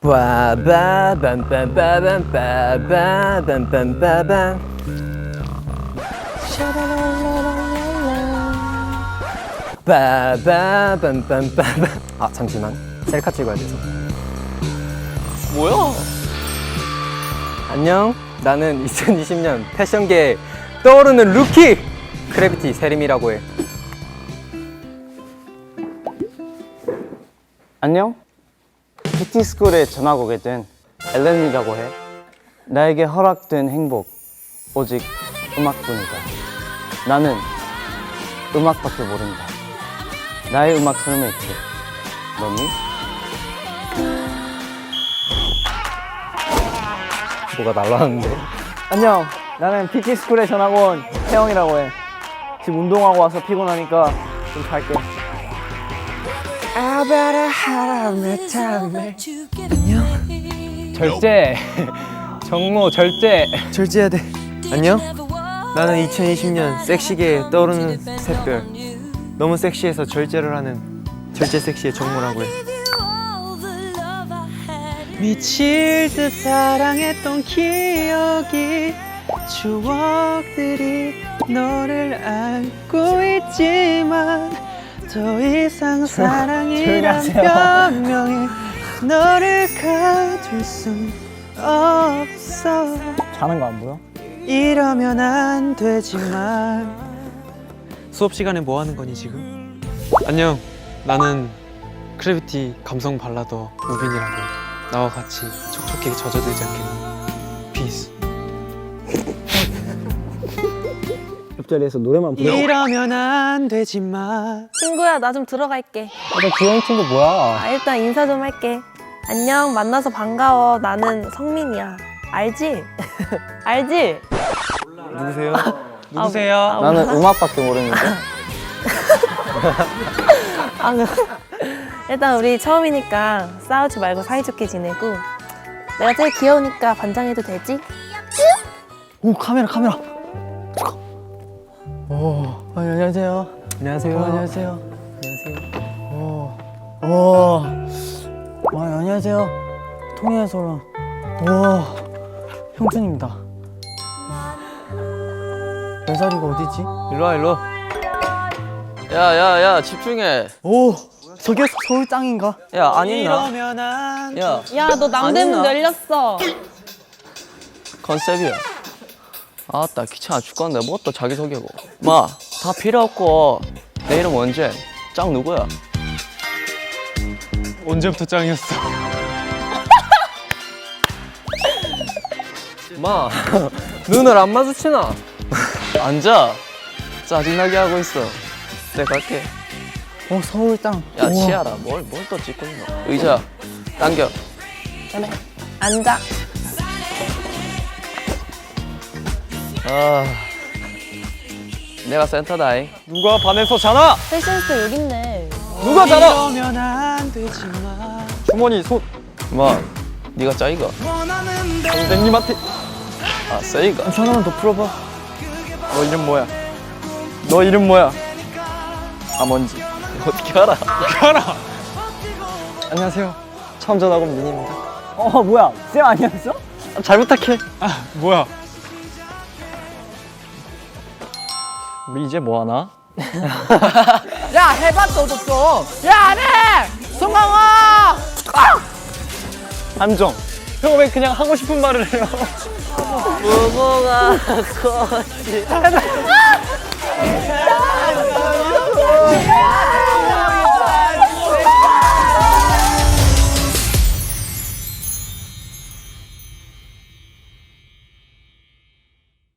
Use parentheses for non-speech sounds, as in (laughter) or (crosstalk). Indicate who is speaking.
Speaker 1: 빠바밤빰빰빰빰빰빰빰. 빠바밤빰빰빰. 아 잠시만. 셀카 찍어야 돼서.
Speaker 2: 뭐야?
Speaker 1: 안녕. 나는 2020년 패션계에 떠오르는 루키! 크래비티 세림이라고 해.
Speaker 3: 안녕? 뷰티스쿨에 전학 오게 된 엘렌이라고 해. 나에게 허락된 행복, 오직 음악뿐이다. 나는 음악밖에 모른다. 나의 음악 소리메이트, 너니?
Speaker 1: 뭐가 날라왔는데
Speaker 3: 안녕. 나는 뷰티스쿨에 전학 온 태영이라고 해. 지금 운동하고 와서 피곤하니까 좀 잘게.
Speaker 1: 절제 (laughs) 정모 절제
Speaker 4: 절제해야 돼. 안녕? 나는 2020년 섹시계에 떠오르는 샛별. 너무 섹시해서 절제를 하는 절제 섹시의 정모라고 해.
Speaker 5: 미칠 듯 사랑했던 기억이 추억들이 너를 안고 있지만 더 이상 사랑이란 변명에 너를 가둘 순 없어
Speaker 3: 자는 거 안 보여?
Speaker 5: 이러면 안 되지만
Speaker 4: 수업 시간에 뭐 하는 거니 지금? 안녕. 나는 크래비티 감성 발라더 우빈이라고 해. 나와 같이 촉촉하게 젖어들지 않겠니? 피스.
Speaker 3: 옆자리에서 노래만 부르고.
Speaker 5: 이러면 안 되지만
Speaker 6: 친구야, 나 좀 들어갈게.
Speaker 3: 너 귀여운 친구 뭐야?
Speaker 6: 아, 일단 인사 좀 할게. 안녕, 만나서 반가워. 나는 성민이야. 알지? (laughs) 알지?
Speaker 4: 누구세요?
Speaker 6: 누구세요? 아,
Speaker 3: 나는? 음악밖에 모르는데. (laughs)
Speaker 6: 아, 그- 일단 우리 처음이니까 싸우지 말고 사이좋게 지내고 내가 제일 귀여우니까 반장해도 되지?
Speaker 3: 오 카메라 카메라. 오 아, 안녕하세요.
Speaker 1: 안녕하세요
Speaker 3: 어, 안녕하세요.
Speaker 1: 안녕하세요
Speaker 3: 오, 오, 아, 안녕하세요. 통일에서 온, 오, 형준입니다. 내 자리가 어디지?
Speaker 2: 일로 와 일로. 야 야 야 집중해.
Speaker 3: 오, 저게 서울 짱인가?
Speaker 2: 야안야
Speaker 6: 야, 너 남대문
Speaker 2: 아니나?
Speaker 6: 열렸어.
Speaker 2: 컨셉이야. 아따 귀찮아 죽겠네. 뭐또 자기 소개고. 마 다 필요 없고 내 이름 원재. 짱 누구야?
Speaker 4: 언제부터 짱이었어? (laughs)
Speaker 1: 마 눈을 안 마주치나
Speaker 2: 앉아. 짜증나게 하고 있어. 내가 갈게.
Speaker 3: 오, 서울 짱.
Speaker 2: 야. 치아라 뭘 뭘 또 찍고 있노? 의자 당겨.
Speaker 6: 그래. 앉아.
Speaker 2: 아 내가 센터다잉.
Speaker 4: 누가 반에서 자나?
Speaker 6: 패션스 여기 있네.
Speaker 4: 누가 자나?
Speaker 5: 이러면 안 되지만
Speaker 4: 주머니 손.
Speaker 2: 마 네가 짜이가.
Speaker 4: 선생님한테.
Speaker 2: 아 세이가.
Speaker 3: 전화만 더 풀어봐.
Speaker 2: 너 이름 뭐야? 너 이름 뭐야? 아 뭔지 어떻게 알아?
Speaker 4: 안녕하세요. 처음 전학 온 민입니다.
Speaker 3: 어, 뭐야? 쌤 아니었어?
Speaker 4: 잘 부탁해. 아 뭐야?
Speaker 2: 우리 이제 뭐 하나? (laughs)
Speaker 5: 야 해봤자 어졌어 야 안해 송강호 아!
Speaker 4: 안정. 형 왜 그냥 하고 싶은 말을 해요?
Speaker 2: 무궁화 꽃이